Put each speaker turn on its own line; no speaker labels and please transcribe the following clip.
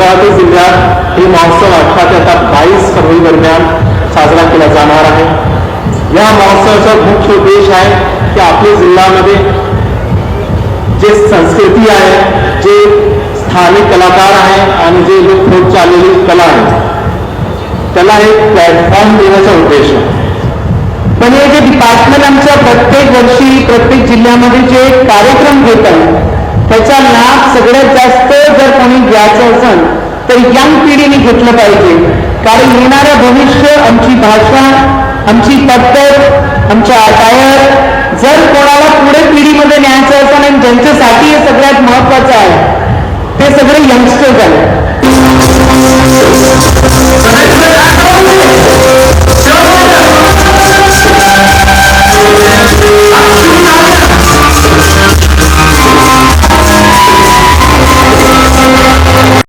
अमरावती जिल्ह्यात हे महोत्सव अठरा ते आता बावीस फरवरी दरम्यान साजरा केला जाणार आहे. या महोत्सवाचा मुख्य उद्देश आहे की आपल्या जिल्ह्यामध्ये जे संस्कृती आहे, जे स्थानिक कलाकार आहे आणि जे लोक होत चाललेली कला आहे, त्याला एक प्लॅटफॉर्म देण्याचा उद्देश आहे.
पण हे जे डिपार्टमेंट आमच्या प्रत्येक वर्षी प्रत्येक जिल्ह्यामध्ये जे कार्यक्रम घेत आहे त्याचा लाभ सगळ्यात जास्त जर कोणी घ्यायचं असेल तर यंग पिढीने घेतलं पाहिजे. कारण येणारं भविष्य आमची भाषा आमची पद्धत आमच्या अटायर जर कोणाला पुढे पिढीमध्ये न्यायचं असेल आणि ज्यांच्यासाठी हे सगळ्यात महत्वाचं आहे ते सगळे यंगस्टर्स आहेत.